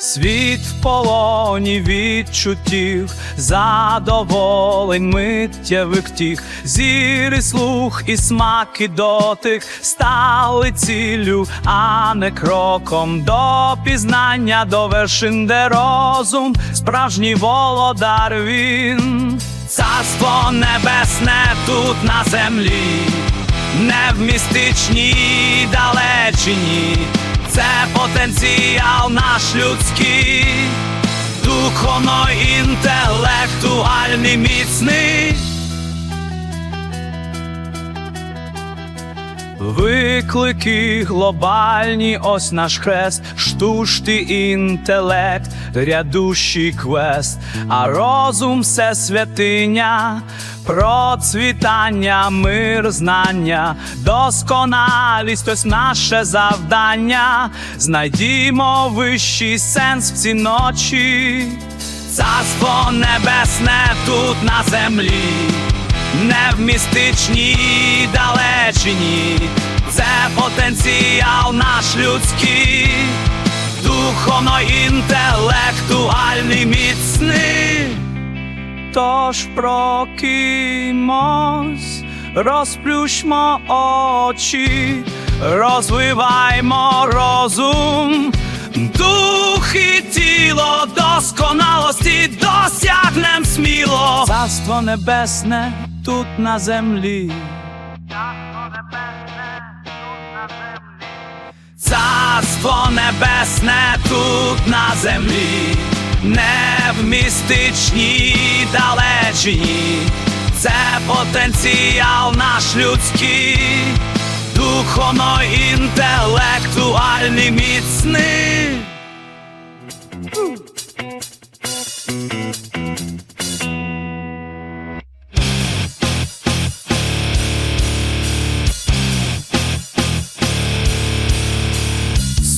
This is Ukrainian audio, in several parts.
Світ в полоні відчуттів, задоволень миттєвих тіх, зір слух, і смак, і дотик стали ціллю, а не кроком. До пізнання, до вершин, де розум, справжній володар він, царство небесне тут на землі, не в містичній далечині. Це потенціал наш людський, духовно інтелектуальний міцний. Виклики глобальні, ось наш хрест, штучний інтелект, рядущий квест, а розум все святиня, процвітання, мир, знання, досконалість, ось наше завдання. Знайдімо вищий сенс в ці ночі, царство небесне тут на землі. Не в містичній далечині, це потенціал наш людський, духовно інтелектуальний міцний. Тож прокимось, розплющмо очі, розвиваймо розум, дух і тіло досконалості досягнем сміло. Царство небесне тут на землі. Царство небесне тут на землі, Царство небесне, тут на не в містичній далечині, це потенціал наш людський, духовно інтелектуальний міцний.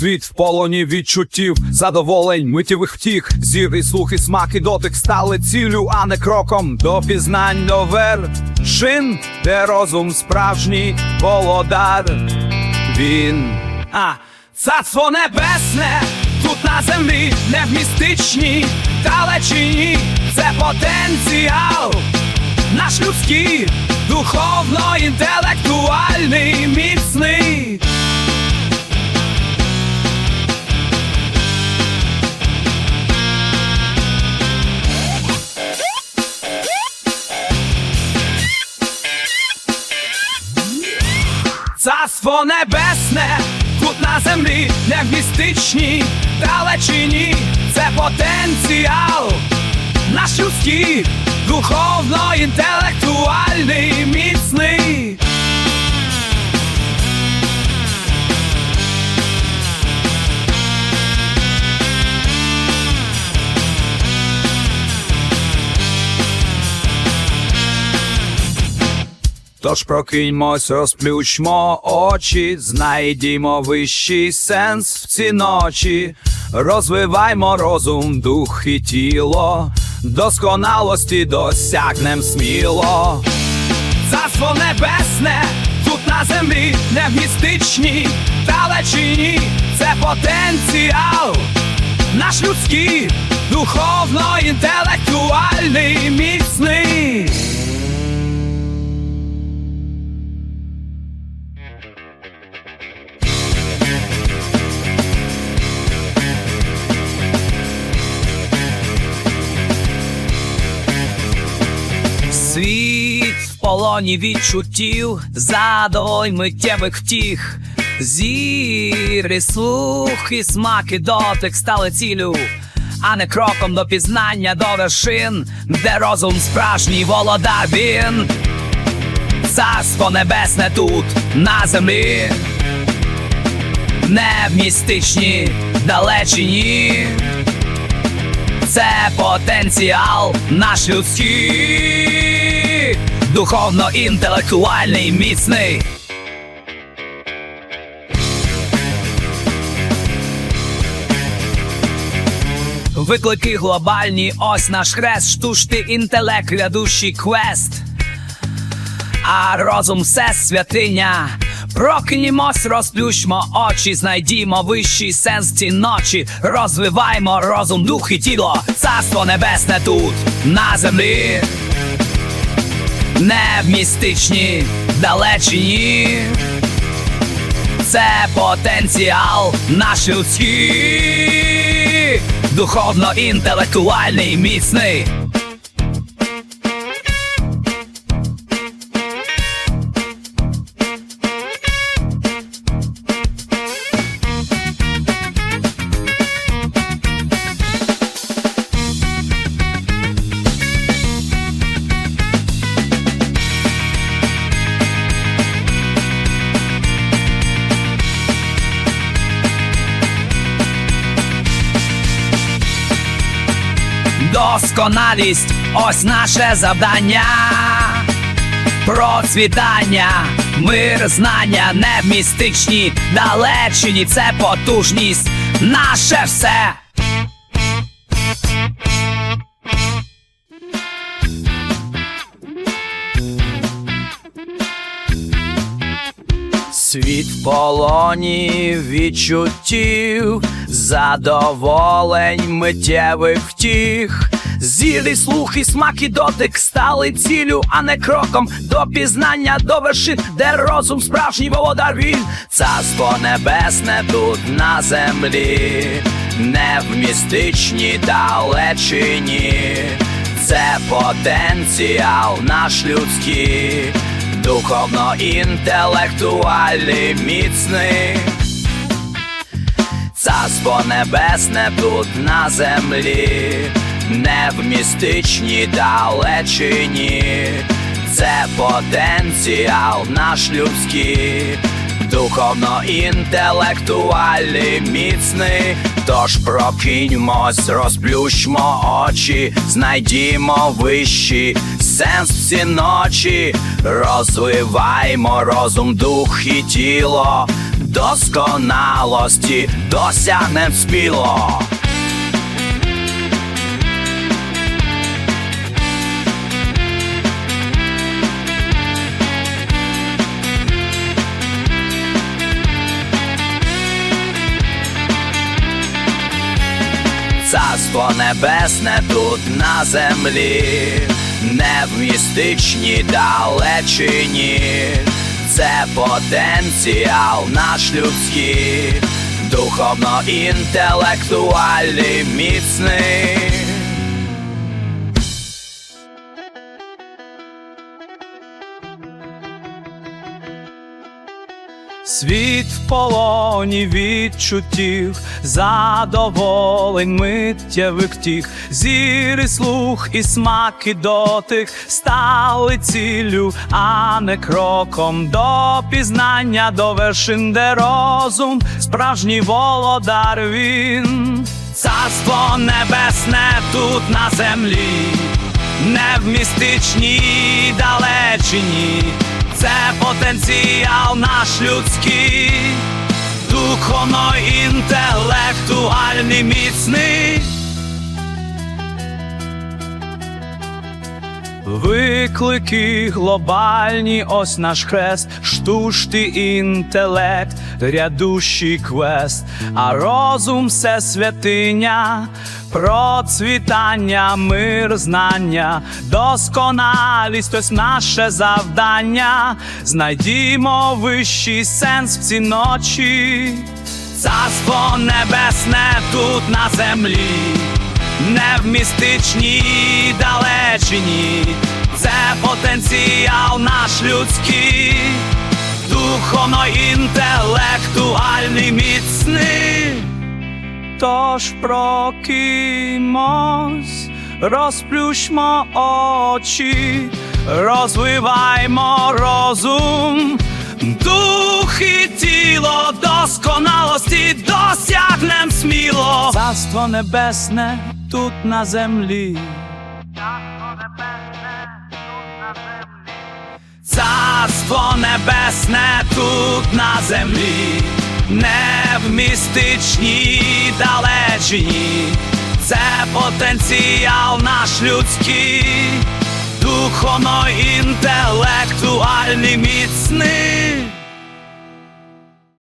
Світ в полоні відчуттів, задоволень, миттєвих втіх, зір і слух, і смак, і дотик стали ціллю, а не кроком до пізнань до вершин, де розум справжній володар. Він а царство небесне тут на землі, не в містичній далечині, це потенціал. Наш людський, духовно інтелектуальний, міцний. Царство небесне тут на землі, не в містичній далечині, це потенціал, наш людський, духовно інтелектуальний, міцний. Тож прокиньмось, розплющмо очі, знайдімо вищий сенс в ці ночі, розвиваймо розум, дух і тіло, досконалості досягнем сміло. Царство небесне тут на землі, не в містичній далечині, це потенціал, наш людський, духовно інтелектуальний, міцний. Полоні відчуттів, задоволь миттєвих втіх, зір і слух, і смак, і дотик стали цілю, а не кроком до пізнання до вершин, де розум справжній володар він. Царство небесне тут на землі, не в містичній далечині. Це потенціал наш людський, духовно інтелектуальний, міцний. Виклики глобальні, ось наш хрест, штучний інтелект, рядущий квест. А розум все святиня, Прокинімось, розплющмо очі, знайдімо вищий сенс ці ночі, розвиваймо розум, дух і тіло, царство небесне тут, на землі, не в містичні далечині. Це потенціал наш людський, духовно-інтелектуальний, міцний. Досконалість, ось наше завдання. Процвітання, мир, знання, не містичні далечині, це потужність, наше все. Світ в полоні відчуттів, задоволень миттєвих втіх. Зір слух, і смак, і дотик стали цілю, а не кроком до пізнання до вершин, де розум справжній володар він. Царство небесне тут на землі, не в містичній далечині. Це потенціал наш людський, духовно інтелектуальний міцний. Царство небесне тут на землі, не в містичній далечині. Це потенціал наш людський, духовно інтелектуальний міцний. Тож прокиньмось, розплющмо очі, знайдімо вищий сенс всі ночі, розвиваймо розум, дух і тіло, досконалості досягнем сміло. Царство небесне тут на землі, не в містичній далечині. Це потенціал наш людський, духовно інтелектуальний міцний. Світ в полоні відчуттів, задоволень миттєвих тіх, зір слух, і смак, і дотик стали ціллю, а не кроком до пізнання, до вершин, де розум, справжній володар він. Царство небесне тут на землі, не в містичній далечині. Це потенціал наш людський, духовно інтелектуальний міцний. Виклики глобальні, ось наш хрест, штучний інтелект, рядущий квест, а розум все святиня, процвітання, мир, знання, досконалість, ось наше завдання. Знайдімо вищий сенс в ці ночі, царство небесне тут на землі не в містичній далечині, це потенціал наш людський, духовно інтелектуальний міцний. Тож прокимось, розплющмо очі, розвиваймо розум, дух і тіло досконалості досягнем сміло. Царство небесне тут на землі. Царство небесне тут на землі, не в містичній далечині. Це потенціал наш людський, духовно інтелектуальний міцний.